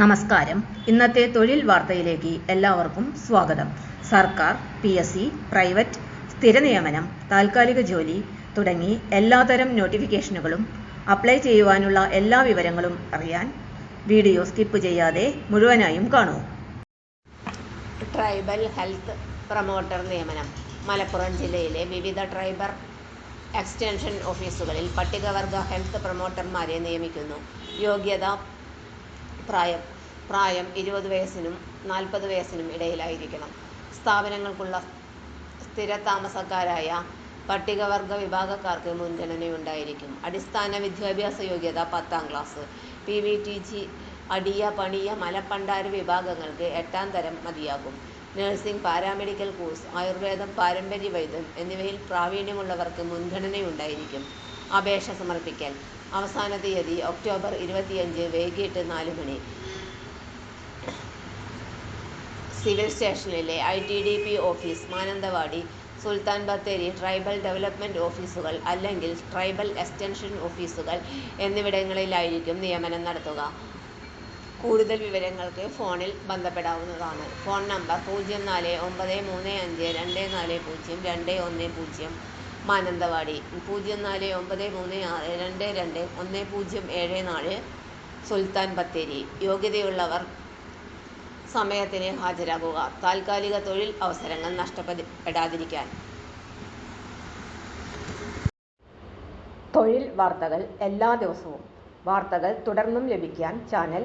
നമസ്കാരം. ഇന്നത്തെ തൊഴിൽ വാർത്തയിലേക്ക് എല്ലാവർക്കും സ്വാഗതം. സർക്കാർ പി എസ് സി പ്രൈവറ്റ് സ്ഥിര നിയമനം താൽക്കാലിക ജോലി തുടങ്ങി എല്ലാതരം നോട്ടിഫിക്കേഷനുകളും അപ്ലൈ ചെയ്യുവാനുള്ള എല്ലാ വിവരങ്ങളും അറിയാൻ വീഡിയോ സ്കിപ്പ് ചെയ്യാതെ മുഴുവനായും കാണൂ. ട്രൈബൽ ഹെൽത്ത് പ്രൊമോട്ടർ നിയമനം. മലപ്പുറം ജില്ലയിലെ വിവിധ ട്രൈബർ എക്സ്റ്റൻഷൻ ഓഫീസുകളിൽ പട്ടികവർഗ ഹെൽത്ത് പ്രൊമോട്ടർമാരെ നിയമിക്കുന്നു. യോഗ്യത പ്രായം പ്രായം ഇരുപത് വയസ്സിനും നാൽപ്പത് വയസ്സിനും ഇടയിലായിരിക്കണം. സ്ഥാപനങ്ങൾക്കുള്ള സ്ഥിര താമസക്കാരായ പട്ടികവർഗ വിഭാഗക്കാർക്ക് മുൻഗണനയുണ്ടായിരിക്കും. അടിസ്ഥാന വിദ്യാഭ്യാസ യോഗ്യത പത്താം class. P V T G Adiya Paniya Malapandaram വിഭാഗങ്ങൾക്ക് എട്ടാം തരം മതിയാകും. നഴ്സിംഗ് പാരാമെഡിക്കൽ കോഴ്സ് ആയുർവേദം പാരമ്പര്യ വൈദ്യം എന്നിവയിൽ പ്രാവീണ്യമുള്ളവർക്ക് മുൻഗണനയുണ്ടായിരിക്കും. അപേക്ഷ സമർപ്പിക്കൽ. അവസാന തീയതി ഒക്ടോബർ ഇരുപത്തിയഞ്ച് വൈകിട്ട് നാല് മണി. സിവിൽ സ്റ്റേഷനിലെ I T D P office Mananthavady Sultan Bathery tribal development ഓഫീസുകൾ അല്ലെങ്കിൽ ട്രൈബൽ എക്സ്റ്റൻഷൻ ഓഫീസുകൾ എന്നിവിടങ്ങളിലായിരിക്കും നിയമനം നടത്തുക. കൂടുതൽ വിവരങ്ങൾക്ക് ഫോണിൽ ബന്ധപ്പെടാവുന്നതാണ്. ഫോൺ നമ്പർ പൂജ്യം നാല് ഒമ്പത് മൂന്ന് അഞ്ച് രണ്ട് നാല് പൂജ്യം രണ്ട് ഒന്ന് പൂജ്യം. മാനന്തവാടി. പൂജ്യം നാല് ഒമ്പത് മൂന്ന് ആറ് രണ്ട് രണ്ട് ഒന്ന് പൂജ്യം ഏഴ് നാല് സുൽത്താൻ ബത്തേരി. യോഗ്യതയുള്ളവർ സമയത്തിന് ഹാജരാകുക. താൽക്കാലിക തൊഴിൽ അവസരങ്ങൾ നഷ്ടപ്പെടാതിരിക്കാൻ. തൊഴിൽ വാർത്തകൾ എല്ലാ ദിവസവും. വാർത്തകൾ തുടർന്നും ലഭിക്കാൻ ചാനൽ